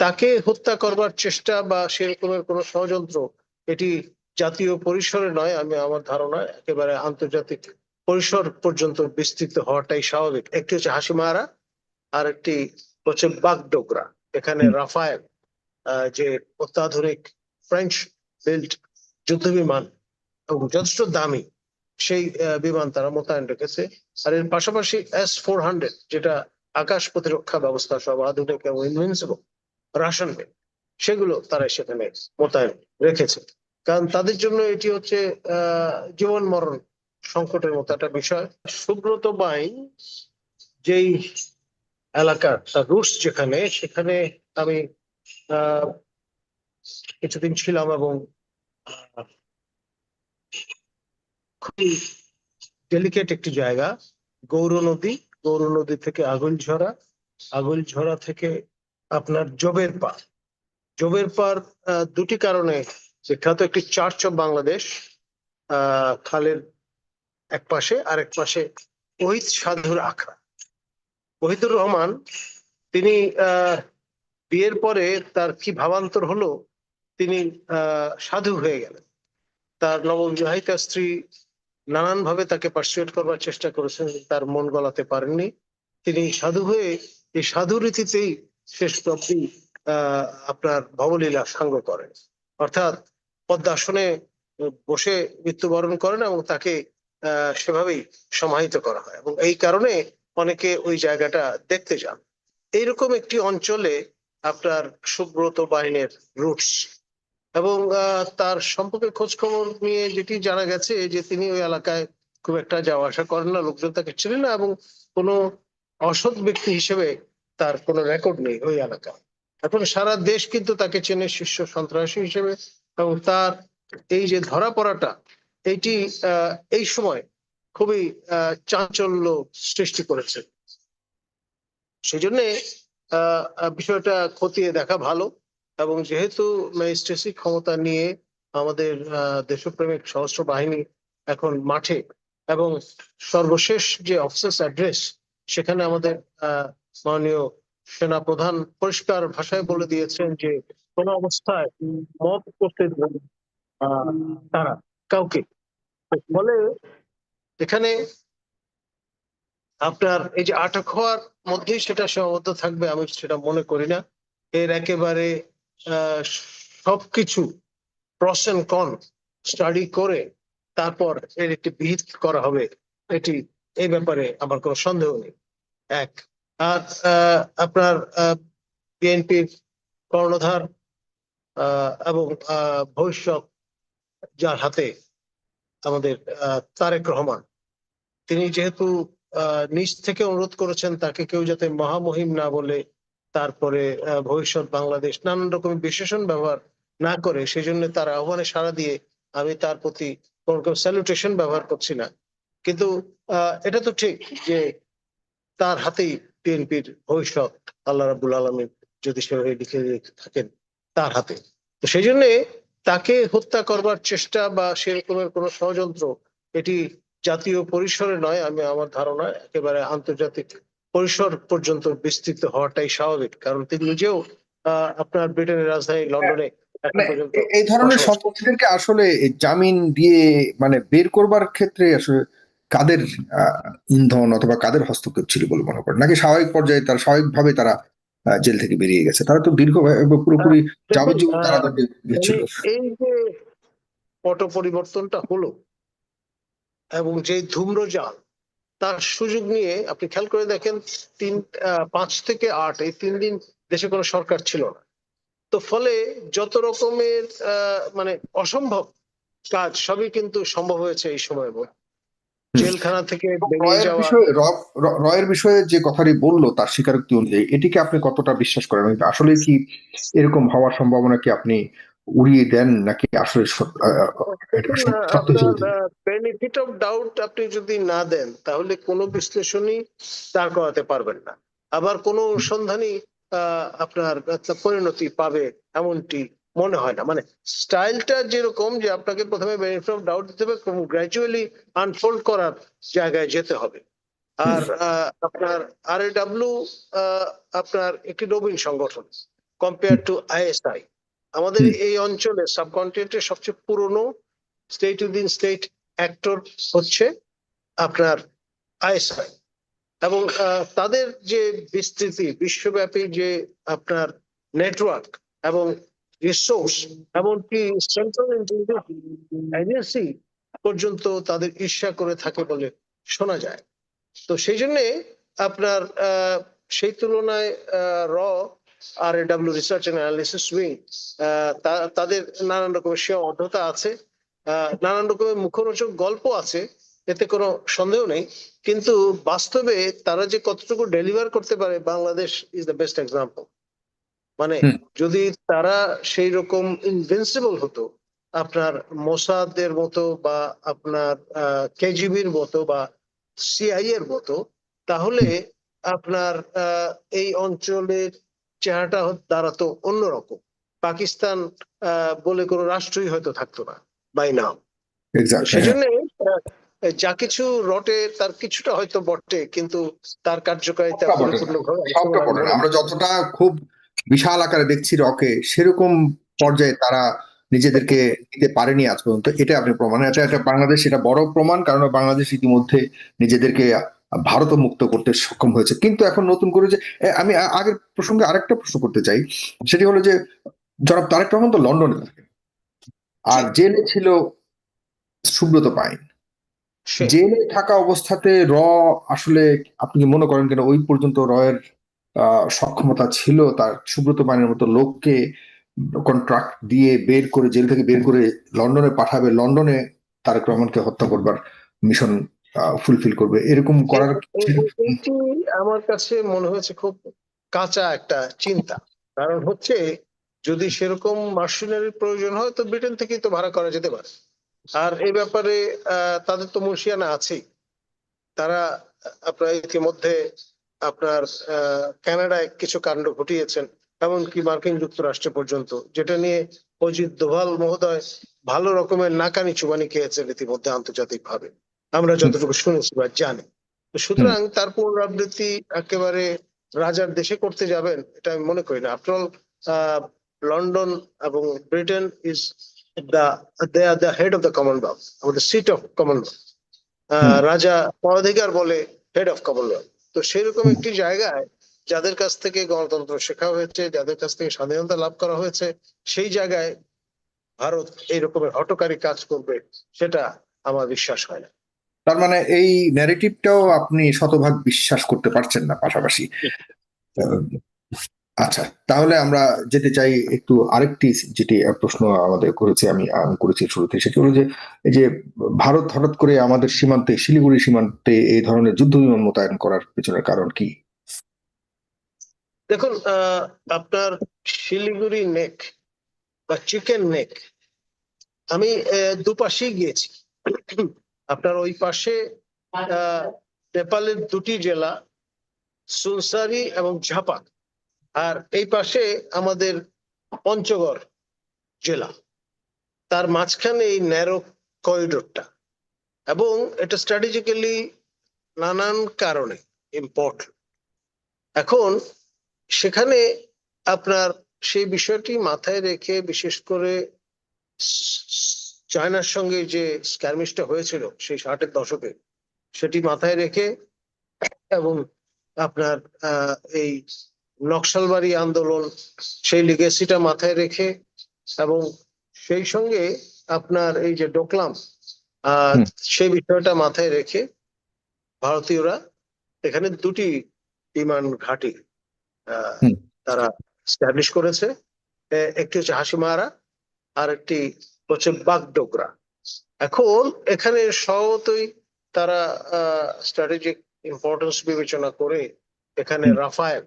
তাকে হত্যা করবার চেষ্টা বা সেরকমের কোনো ষড়যন্ত্র এটি জাতীয় পরিসরে নয় আমি আমার ধারণা একেবারে আন্তর্জাতিক পরিসর পর্যন্ত বিস্তৃত হওয়াটাই স্বাভাবিক। একটি হচ্ছে হাসিমারা আর একটি হচ্ছে বাগডোগরা এখানে রাফায়েল যে অত্যাধুনিক ফ্রেঞ্চ বিল্ড যুদ্ধ বিমান এবং যথেষ্ট দামি সেই বিমান তারা মোতায়েন রেখেছে। আর এর পাশাপাশি এস ফোর হান্ড্রেড যেটা আকাশ প্রতিরক্ষা ব্যবস্থা সব আধুনিক এবং ইনভিনসিবল রাশন মেড সেগুলো তারা সেখানে মোতায়েন রেখেছে। কারণ তাদের জন্য এটি হচ্ছে জীবন মরণ সংকটের মতো একটা বিষয়। সুব্রত বাইন যেই এলাকার তার রুটস যেখানে, সেখানে আমি কিছুদিন ছিলাম এবং খুবই ডেলিকেট একটি জায়গা গৌর নদী গৌর নদী থেকে আগলঝরা আগলঝরা থেকে আপনার জবের পার। জবের পার দুটি কারণে বিখ্যাত একটি চার্চ অফ বাংলাদেশ খালের এক পাশে আর এক পাশে ওহিদ সাধুর আখড়া। ওহিদুর রহমান, তিনি বিয়ের পরে তার কি ভাবান্তর হলো, তিনি সাধু হয়ে গেলেন। তার নববিবাহিতা স্ত্রী নানান ভাবে তাকে পার্সুয়েট করবার চেষ্টা করেছেন তার মন গলাতে পারেননি। তিনি সাধু হয়ে এই সাধু রীতিতেই শেষ অব্দি আপনার ভবলীলা সাঙ্গ করেন। অর্থাৎ পদ্মাসনে বসে মৃত্যুবরণ করেন এবং তাকে সেভাবেই সমাহিত করা হয় এবং এই কারণে অনেকে ওই জায়গাটা দেখতে যান। এইরকম একটি অঞ্চলে আপনার সুব্রত বাহিনীর রুটস এবং তার সম্পর্কে খোঁজ খবর নিয়ে যেটি জানা গেছে যে তিনি ওই এলাকায় খুব একটা যাওয়া আসা করেন না, লোকজন তাকে ছিলেন না এবং কোনো অসৎ ব্যক্তি হিসেবে তার কোনো রেকর্ড নেই ওই এলাকায়। এখন সারা দেশ কিন্তু তাকে চেনে শীর্ষ সন্ত্রাসী হিসেবে এবং তার এই যে ধরা পড়াটা এইটি এই সময় খুবই চাঞ্চল্য সৃষ্টি করেছে। সেই জন্য বিষয়টা খতিয়ে দেখা ভালো এবং যেহেতু ম্যাজিস্ট্রেসি ক্ষমতা নিয়ে আমাদের দেশপ্রেমিক সশস্ত্র বাহিনী এখন মাঠে এবং সর্বশেষ যে অফিসার্স অ্যাড্রেস সেখানে আমাদের আহ, মাননীয় সেনা প্রধান পরিষ্কার ভাষায় বলে দিয়েছেন যে, কোনো অবস্থায় মত করতে তারা, কাউকে। ফলে এখানে আপনার এই যে আটক হওয়ার মধ্যেই সেটা সীমাবদ্ধ থাকবে, আমি সেটা মনে করি না। এর একেবারে সবকিছু প্রস এন্ড কন স্টাডি করে তারপর এর একটি বিহিত করা হবে। এটি, এই ব্যাপারে আমার কোনো সন্দেহ নেই। এক আর আপনার বিএনপির কর্ণধার এবং ভবিষ্যৎ যার হাতে আমাদের তারেক রহমান। তিনি যেহেতু নিজ থেকে অনুরোধ করেছেন তাকে কেউ যাতে মহামহিম না বলে তারপরে ভবিষ্যৎ বাংলাদেশ নানান রকমের বিশেষণ ব্যবহার না করে সেই জন্য তার আহ্বানে সাড়া দিয়ে আমি তার প্রতি কোনো রকম স্যালুটেশন ব্যবহার করছি না। কিন্তু এটা তো ঠিক যে তার হাতেই বিএনপির ভবিষ্যৎ আল্লাহ রাবুল আলমী যদি সেভাবে লিখে থাকেন তার হাতে। তো সেই জন্যে তাকে হত্যা করবার চেষ্টা বা সেরকমের কোনো ষড়যন্ত্র এটি জাতীয় পরিসরে নয় আমি আমার ধারণা একেবারে আন্তর্জাতিক পরিসর পর্যন্ত বিস্তৃত হওয়াটাই স্বাভাবিক। কারণ তিনি নিজেও আপনার ব্রিটেনের রাজধানী লন্ডনে এখন মানে পর্যন্ত এই ধরনের সম্পত্তিদেরকে আসলে জামিন দিয়ে মানে বের করবার ক্ষেত্রে আসলে কাদের আহ, ইন্ধন অথবা কাদের হস্তক্ষেপ ছিল বলে মনে করেন? নাকি স্বাভাবিক পর্যায়ে তারা স্বাভাবিকভাবে তারা জেল থেকে বেরিয়ে গেছে? তারা তো দীর্ঘ পুরোপুরি যাবজ্জীবন আহ, কারাদণ্ডে গেছিল এই- যে পট পরিবর্তনটা হলো এবং যে ধূম্রজাল তার সুযোগ নিয়ে আপনি খেয়াল করে দেখেন তিন পাঁচ থেকে আট এই তিন দিন দেশে কোনো সরকার ছিল না। তো ফলে যত রকমের আহ, মানে অসম্ভব কাজ সবই কিন্তু সম্ভব হয়েছে এই সময়। জেলখানা থেকে বেরিয়ে রয়ের যাওয়া বিষয়ে রয়ের যে কথাটি বলল তার স্বীকারোক্তি অনুযায়ী এটিকে আপনি কতটা বিশ্বাস করেন আসলে কি এরকম হওয়ার সম্ভাবনা কি আপনি উড়িয়ে দেন নাকি আসলে? বেনিফিট অফ ডাউট আপনি যদি না দেন তাহলে কোনো বিশ্লেষণই দাঁড় করাতে পারবেন না আবার কোনো অনুসন্ধানই আহ, আপনার পরিণতি পাবে এমনটি মনে হয় না। মানে স্টাইলটা যেরকম যে আপনাকে প্রথমে বেনিফিট অফ ডাউট দিতে হবে গ্র্যাজুয়ালি আনফোল্ড করার জায়গায় যেতে হবে। আর আপনার আর এ ডাব্লিউ আপনার একটি নবীন সংগঠন কম্পেয়ার টু আইএসআই আমাদের এই অঞ্চলে সাবকন্টিনেন্টের সবচেয়ে পুরনো স্টেট উইদিন স্টেট অ্যাক্টর হচ্ছে আপনার আইএসআই এবং তাদের যে বিস্তৃতি বিশ্বব্যাপী যে আপনার নেটওয়ার্ক এবং রিসোর্স এমনকি সেন্ট্রাল ইন্টেলিজেন্স এজেন্সি পর্যন্ত তাদের ঈর্ষা করে থাকে বলে শোনা যায়। তো সেই জন্যে আপনার সেই তুলনায় র আর W research and analysis wing তাদের নানান রকমের সে অর্ধতা আছে নানান রকমের মুখরোচক গল্প আছে, এতে কোনো সন্দেহ নেই। কিন্তু বাস্তবে তারা যে কতটুকু ডেলিভার করতে পারে, Bangladesh is the best example মানে যদি তারা সেই রকম ইনভিনসিবল হতো আপনার মোসাদের মতো বা আপনার কেজিবির মতো বা সিআই এর মতো তাহলে আপনার এই অঞ্চলের চেহারাটা দাঁড়াতো অন্যরকম। পাকিস্তান আহ, বলে কোনো রাষ্ট্রই হয়তো থাকতো না বাই নাও সেজন্য যা কিছু রটে তার কিছুটা হয়তো বটে কিন্তু তার কার্যকারিতা আমরা যতটা খুব বিশাল আকারে দেখছি রকে সেরকম পর্যায়ে তারা নিজেদেরকে নিতে পারেনি আজ পর্যন্ত। এটা আপনি প্রমাণ এটা এটা বাংলাদেশ এটা বড় প্রমাণ কারণ বাংলাদেশ ইতিমধ্যে নিজেদেরকে ভারত মুক্ত করতে সক্ষম হয়েছে। কিন্তু এখন নতুন করে যে আমি আগের প্রসঙ্গে আরেকটা প্রশ্ন করতে চাই। সেটি হলো যে জনাব তারেক রহমান তো লন্ডনে থাকে। আর জেলে ছিল সুব্রত পাইন। জেলে থাকা অবস্থাতে র আসলে আপনি কি মনে করেন কেন? ওই পর্যন্ত রয়ের আহ, সক্ষমতা ছিল তার সুব্রত মানের মতো লোককে কন্ট্রাক্ট দিয়ে বের করে জেল থেকে বের করে লন্ডনে পাঠাবে লন্ডনে তারেক রহমানকে হত্যা করবার মিশন ফুলফিল করবে। এরকম করার আমার কাছে মনে হয়েছে খুব কাঁচা একটা চিন্তা। কারণ হচ্ছে যদি সেরকম মার্শিনারির প্রয়োজন হয় তো ব্রিটেন থেকেই তো ভাড়া করা যেতে পারে। আর এই ব্যাপারে আহ, তাদের তো মুর্শিয়ানা আছেই। তারা আপনার ইতিমধ্যে আপনার আহ, কানাডায় কিছু কাণ্ড ঘটিয়েছেন এমনকি মার্কিন যুক্তরাষ্ট্র পর্যন্ত যেটা নিয়ে অজিত দোভাল মহোদয় ভালো রকমের নাকানি চুবানি খেয়েছেন ইতিমধ্যে আন্তর্জাতিক ভাবে আমরা যতটুকু শুনেছি বা জানি। সুতরাং তার পুনরাবৃত্তি একেবারে রাজার দেশে করতে যাবেন এটা আমি মনে করি না। আফটার অল লন্ডন এবং Britain is the they are the head of the Commonwealth আমাদের সিট অফ কমনওয়েলথ। রাজা পরাধিকার বলে হেড অফ কমনওয়েলথ তো সেরকম। একটি জায়গায় যাদের কাছ থেকে গণতন্ত্র শেখা হয়েছে, যাদের কাছ থেকে স্বাধীনতা লাভ করা হয়েছে, সেই জায়গায় ভারত এই রকমের হটকারী কাজ করবে, সেটা আমার বিশ্বাস হয় না তার মানে এই ন্যারেটিভটাও আপনি শতভাগ বিশ্বাস করতে পারছেন না পাশাপাশি আচ্ছা তাহলে আমরা যেতে চাই একটু আরেকটি যেটি প্রশ্ন আমাদের করেছে আমি করেছি শুরুতে সেটি হলো যে, এই যে ভারত হঠাৎ করে আমাদের সীমান্তে, শিলিগুড়ি সীমান্তে এই ধরনের যুদ্ধ বিমান মোতায়েন করার পেছনের কারণ কি? দেখুন আপনার শিলিগুড়ি নেক বা চিকেন নেক, আমি দুপাশেই গিয়েছি। আপনার ওই পাশে নেপালের দুটি জেলা, সুনসারি এবং ঝাপাক আর এই পাশে আমাদের পঞ্চগড় জেলা। তার মাঝখানে এই ন্যারো করিডোরটা এবং এটা স্ট্র্যাটেজিক্যালি নানান কারণে ইম্পর্টেন্ট এখন সেখানে আপনার সেই বিষয়টি মাথায় রেখে বিশেষ করে চায়নার সঙ্গে যে স্ক্যারমিশটা হয়েছিল সেই ষাটের দশকে, সেটি মাথায় রেখে এবং আপনার এই নকশালবাড়ি আন্দোলন সেই লিগেসিটা মাথায় রেখে এবং সেই সঙ্গে আপনার এই যে ডোকলাম আহ, সেই বিষয়টা মাথায় রেখে ভারতীয়রা এখানে দুটি বিমান ঘাঁটি আহ, তারা স্ট্যাবলিশ করেছে। একটি হচ্ছে হাসিমারা আর একটি হচ্ছে বাগডোগরা। এখন এখানে স্বভাবতই তারা স্ট্র্যাটেজিক ইম্পর্টেন্স বিবেচনা করে এখানে। রাফায়েল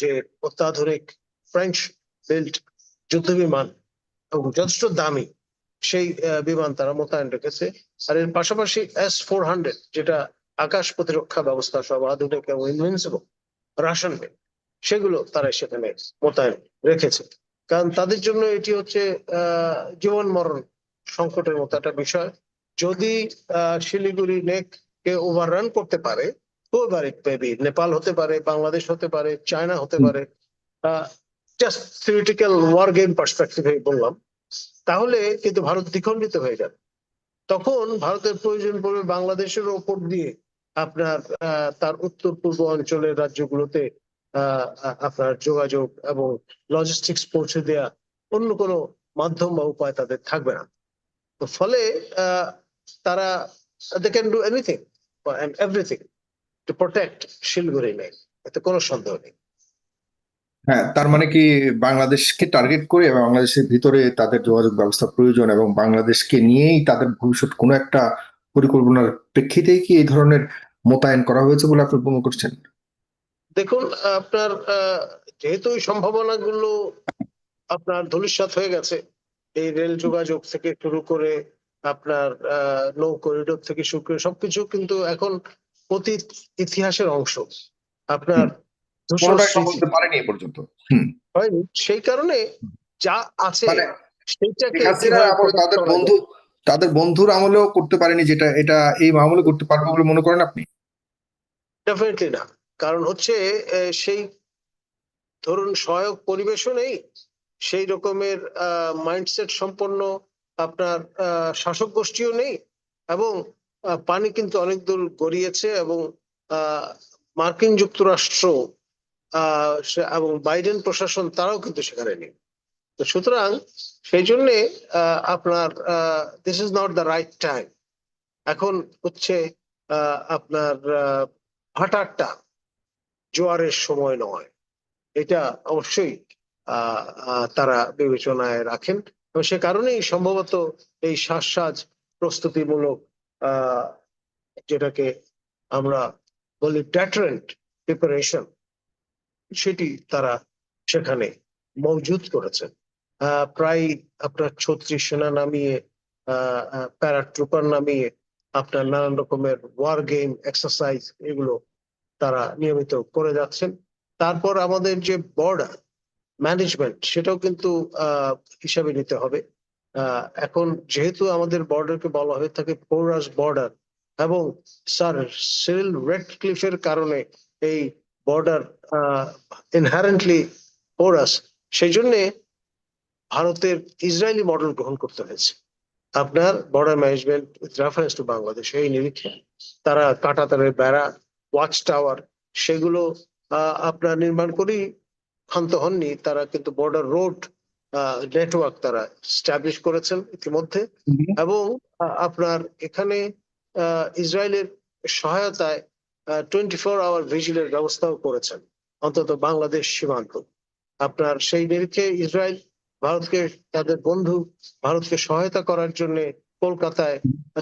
যে অত্যাধুনিক ফ্রেঞ্চ বিল্ড যুদ্ধ বিমান এবং যথেষ্ট দামি সেই বিমান তারা মোতায়েন রেখেছে। আর এর পাশাপাশি এস ফোর হান্ড্রেড যেটা আকাশ প্রতিরক্ষা ব্যবস্থা সব আধুনিক এবং ইনভিনসিবল রাশন সেগুলো তারা সেখানে মোতায়েন রেখেছে। কারণ তাদের জন্য এটি হচ্ছে জীবন মরণ সংকটের মতো একটা বিষয়। যদি শিলিগুড়ি নেক কে ওভাররান করতে পারে নেপাল হতে পারে, বাংলাদেশ হতে পারে, চায়না হতে পারে। জাস্ট থিওরিটিক্যাল ওয়ার গেম পার্সপেক্টিভে বললাম। তাহলে কিন্তু ভারত দ্বিখণ্ডিত হয়ে যাবে। তখন ভারতের প্রয়োজন পড়বে বাংলাদেশের ওপর দিয়ে আপনার তার উত্তর পূর্ব অঞ্চলের রাজ্যগুলোতে আপনার যোগাযোগ এবং লজিস্টিক্স পৌঁছে দেয়া অন্য কোনো মাধ্যম বা উপায় তাদের থাকবে না। তো ফলে তারা they can do anything everything to protect Siliguri main এতে কোনো সন্দেহ নেই। হ্যাঁ তার মানে কি বাংলাদেশকে টার্গেট করে এবং বাংলাদেশের ভিতরে তাদের যোগাযোগ ব্যবস্থা প্রয়োজন এবং বাংলাদেশকে নিয়েই তাদের ভবিষ্যৎ কোনো একটা পরিকল্পনার প্রেক্ষিতেই কি এই ধরনের মোতায়েন করা হয়েছে বলে আপনি মনে করছেন? দেখুন আপনার যেহেতু এই সম্ভাবনাগুলো আপনার ধূলিসাৎ হয়ে গেছে এই রেল যোগাযোগ থেকে শুরু করে আপনার নৌ করিডোর থেকে শুরু করে সবকিছু কিন্তু এখন অতীত ইতিহাসের অংশ। আপনার পারেনি পর্যন্ত। হয়নি সেই কারণে যা আছে মানে সেইটাকে তাদের? বন্ধু তাদের বন্ধুর আমলেও করতে পারেনি যেটা এটা এই আমলে করতে পারবে বলে মনে করেন আপনি? ডেফিনেটলি না। কারণ হচ্ছে সেই ধরুন সহায়ক পরিবেশও নেই। সেই রকমের মাইন্ডসেট সম্পন্ন আপনার আহ, শাসক গোষ্ঠীও নেই। এবং পানি কিন্তু অনেক দূর গড়িয়েছে এবং মার্কিন যুক্তরাষ্ট্র এবং বাইডেন প্রশাসন তারাও কিন্তু সেখানে নেই। তো সুতরাং সেই জন্যে আপনার this is not the right time এখন হচ্ছে আপনার হঠাৎটা জোয়ারের সময় নয়। এটা অবশ্যই তারা বিবেচনায় রাখেন। এবং সে কারণেই সম্ভবত এই শ্বাস প্রস্তুতিমূলক যেটাকে আমরা বলি ড্যাটারেন্ট প্রিপারেশন সেটি তারা সেখানে মজুদ করেছেন। প্রায় আপনার ছত্রিশ সেনা নামিয়ে প্যারাট্রুপার নামিয়ে আপনার নানান রকমের ওয়ার গেম এক্সারসাইজ এগুলো তারা নিয়মিত করে যাচ্ছেন। তারপর আমাদের যে বর্ডার ম্যানেজমেন্ট সেটাও কিন্তু হিসাবে নিতে হবে। এখন যেহেতু আমাদের বর্ডারকে বলা হয়ে থাকে পোরাস বর্ডার এবং স্যার সিরিল রেড ক্লিফের কারণে এই বর্ডার ইনহারেন্টলি পোরাস সেই জন্যে ভারতের ইসরায়েলি মডেল গ্রহণ করতে হয়েছে। আপনার border management with reference to Bangladesh এই নিরীক্ষে। তারা কাঁটাতারের বেড়া ওয়াচ টাওয়ার সেগুলো আপনার নির্মাণ করেই ক্ষান্ত হননি। তারা কিন্তু বর্ডার রোড নেটওয়ার্ক তারা স্ট্যাবলিশ করেছেন ইতিমধ্যে। এবং আপনার এখানে ইসরায়েলের সহায়তায় টোয়েন্টি ফোর আওয়ার ভিজিলের ব্যবস্থাও করেছেন অন্তত বাংলাদেশ সীমান্ত। আপনার সেই নিরিখে ইসরায়েল ভারতকে তাদের বন্ধু ভারতকে সহায়তা করার জন্য কলকাতায়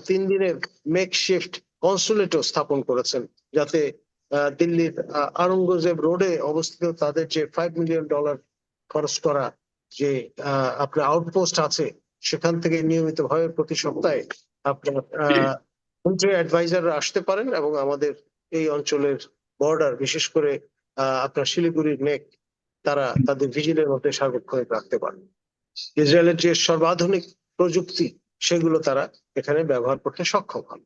তিন দিনের মেক শিফট কনসুলেটও স্থাপন করেছেন যাতে দিল্লির আহ, আওরঙ্গজেব রোডে অবস্থিত তাদের যে ফাইভ মিলিয়ন ডলার খরচ করা যে আপনার আউটপোস্ট আছে, সেখান থেকে নিয়মিত ভাবে প্রতি সপ্তাহে আপনার অ্যাডভাইজাররা আসতে পারেন এবং আমাদের এই অঞ্চলের বর্ডার বিশেষ করে আপনার শিলিগুড়ির নেক তারা তাদের ভিজিলের মধ্যে সার্বক্ষণিক রাখতে পারেন। ইসরায়েলের যে সর্বাধুনিক প্রযুক্তি, সেগুলো তারা এখানে ব্যবহার করতে সক্ষম হন।